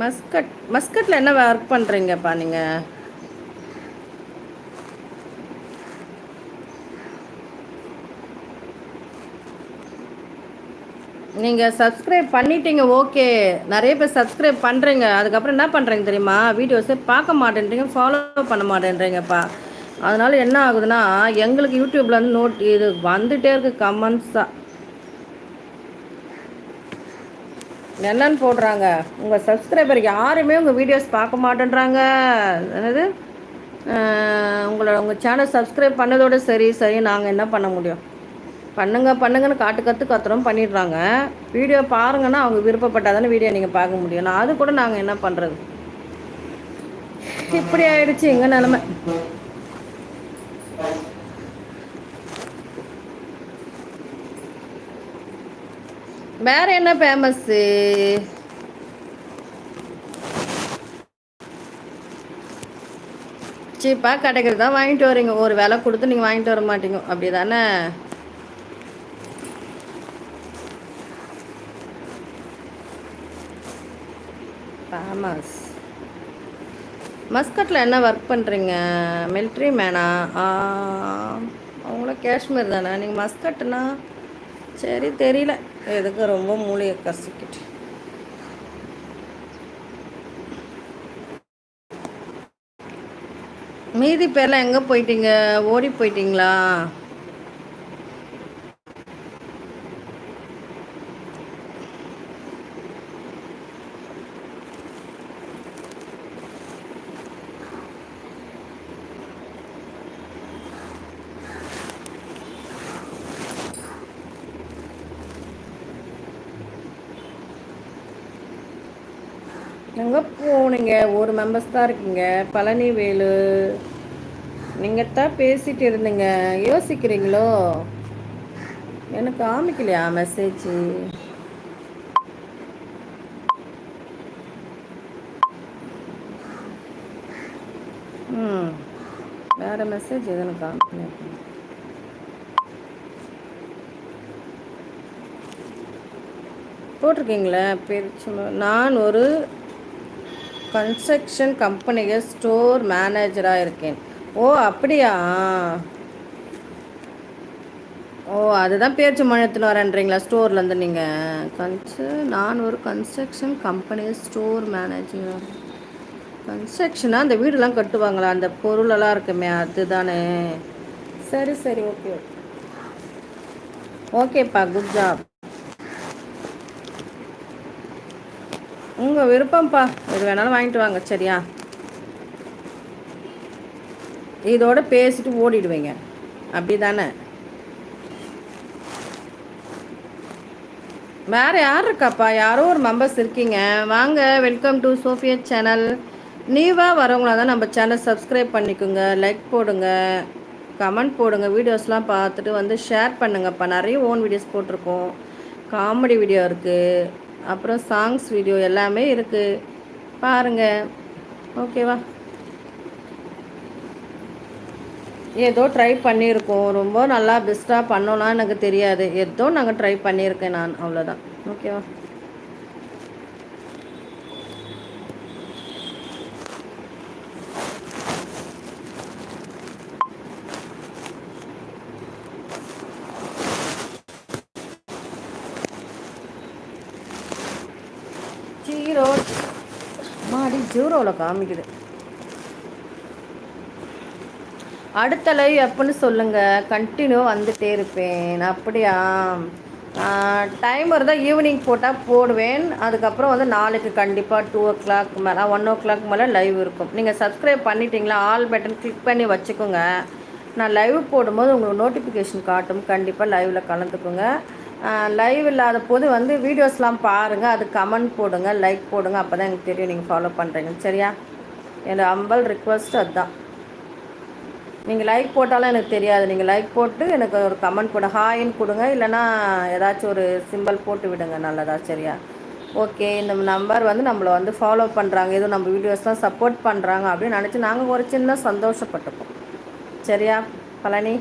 Muscat மஸ்கட்டில் என்ன work பண்ணுறீங்கப்பா நீங்கள் நீங்கள் சப்ஸ்கிரைப் பண்ணிட்டீங்க ஓகே நிறைய பேர் சப்ஸ்கிரைப் பண்ணுறீங்க அதுக்கப்புறம் என்ன பண்ணுறீங்க தெரியுமா? வீடியோஸே பார்க்க மாட்டேன்றீங்க ஃபாலோ பண்ண மாட்டேன்றீங்கப்பா. அதனால் என்ன ஆகுதுன்னா எங்களுக்கு யூடியூப்பில் வந்து நோட் இது வந்துகிட்டே இருக்குது கமெண்ட்ஸாக என்னன்னு போடுறாங்க. உங்கள் சப்ஸ்கிரைபர் யாருமே உங்கள் வீடியோஸ் பார்க்க மாட்டேன்றாங்க. என்னது? உங்களோட உங்கள் சேனல் சப்ஸ்கிரைப் பண்ணதோட சரி சரி நாங்கள் என்ன பண்ண முடியும்? பண்ணுங்க பண்ணுங்கன்னு காட்டு கற்று கத்துறோம் பண்ணிடுறாங்க. வீடியோ பாருங்கன்னா அவங்க விருப்பப்பட்டாதானே வீடியோ நீங்கள் பார்க்க முடியும். நான் அது கூட நாங்கள் என்ன பண்ணுறது இப்படி ஆயிடுச்சு எங்கள் நிலமை. வேற என்ன ஃபேமஸ்ஸு சீப்பாக கிடைக்கிறது தான் வாங்கிட்டு வரீங்க. ஒரு விலை கொடுத்து நீங்கள் வாங்கிட்டு வர மாட்டீங்க. அப்படி தானே ஃபேமஸ் மஸ்கட்டில் என்ன ஒர்க் பண்ணுறீங்க மிலிட்ரி மேனா அவங்களும் காஷ்மீர் தானே. நீங்கள் மஸ்கட்னா சரி தெரியல. எதுக்கு ரொம்ப மூளையை கசிக்கிட்டு. மீதி பேர்லாம் எங்கே போயிட்டீங்க? ஓடி போயிட்டீங்களா? எங்கே போனீங்க? ஒரு மெம்பர்ஸ் தான் இருக்கீங்க. பழனி வேலு நீங்கள் தான் பேசிகிட்டு இருந்தீங்க. யோசிக்கிறீங்களோ? எனக்கு காமிக்கலையா மெசேஜ் ம். வேறு மெசேஜ் எதுவும் காமிக்கல போட்டிருக்கீங்களே? பெரிய நான் ஒரு கன்ஸ்ட்ரக்ஷன் கம்பெனியில் ஸ்டோர் மேனேஜராக இருக்கேன். ஓ அப்படியா? ஓ அதுதான் பேச்சு மழத்தில் வரேன்றீங்களா ஸ்டோர்லேருந்து நீங்கள் கன்ஸ்ட்ரு நான் ஒரு கன்ஸ்ட்ரக்ஷன் கம்பெனி ஸ்டோர் மேனேஜர் கன்ஸ்ட்ரக்ஷனாக அந்த வீடெல்லாம் கட்டுவாங்களா? அந்த பொருளெல்லாம் இருக்குமே அதுதானே. சரி சரி ஓகே ஓகேப்பா குட் ஜாப் உங்கள் விருப்பம்ப்பா. எது வேணாலும் வாங்கிட்டு வாங்க சரியா? இதோட பேசிட்டு ஓடிடுவீங்க. அப்படி தானே வேற யார் இருக்காப்பா? யாரோ ஒரு மெம்பர்ஸ் இருக்கீங்க. வாங்க வெல்கம் டு சோஃபியா சேனல் நீவாக வரவங்களா தான் நம்ம சேனல் சப்ஸ்கிரைப் பண்ணிக்கோங்க லைக் போடுங்க கமெண்ட் போடுங்க வீடியோஸ்லாம் பார்த்துட்டு வந்து ஷேர் பண்ணுங்கப்பா. நிறைய ஓன் வீடியோஸ் போட்டிருக்கோம். காமெடி வீடியோ இருக்குது அப்புறம் சாங்ஸ் வீடியோ எல்லாமே இருக்குது பாருங்கள் ஓகேவா ஏதோ ட்ரை பண்ணியிருக்கோம். ரொம்ப நல்லா பெஸ்ட்டாக பண்ணோன்னா எனக்கு தெரியாது. ஏதோ நாங்கள் ட்ரை பண்ணியிருக்கேன் நான். அவ்வளோதான் ஓகேவா மாடி ஜீரோவில் காமிக்குது. அடுத்த லைவ் எப்போன்னு சொல்லுங்கள் கண்டினியூ வந்துட்டே இருப்பேன். அப்படியா? டைம் இருந்தால் ஈவினிங் போட்டால் போடுவேன். அதுக்கப்புறம் வந்து நாளைக்கு கண்டிப்பாக டூ ஓ கிளாக் மேலே ஒன் ஓ கிளாக் மேலே லைவ் இருக்கும். நீங்கள் சப்ஸ்கிரைப் பண்ணிட்டீங்களா? ஆல் பட்டன் கிளிக் பண்ணி வச்சுக்கோங்க. நான் லைவ் போடும்போது உங்களுக்கு நோட்டிஃபிகேஷன் காட்டும். கண்டிப்பாக லைவில் கலந்துக்குங்க. லைவ் இல்லாத போது வந்து வீடியோஸ்லாம் பாருங்கள் அது கமெண்ட் போடுங்க லைக் போடுங்க. அப்போ தான் எனக்கு தெரியும் நீங்கள் ஃபாலோ பண்ணுறீங்க சரியா? என்னோடய அம்பல் ரிக்வஸ்ட் அதுதான். நீங்கள் லைக் போட்டாலும் எனக்கு தெரியாது. நீங்கள் லைக் போட்டு எனக்கு ஒரு கமெண்ட் போட. ஹாயின்னு கொடுங்க. இல்லைனா ஏதாச்சும் ஒரு சிம்பிள் போட்டு விடுங்க. நல்லதா? சரியா? ஓகே இந்த நம்பர் வந்து நம்மளை வந்து ஃபாலோ பண்ணுறாங்க எதுவும் நம்ம வீடியோஸ்லாம் சப்போர்ட் பண்ணுறாங்க அப்படின்னு நினச்சி நாங்கள் ஒரு சின்ன சந்தோஷப்பட்டுப்போம். சரியா பழனி?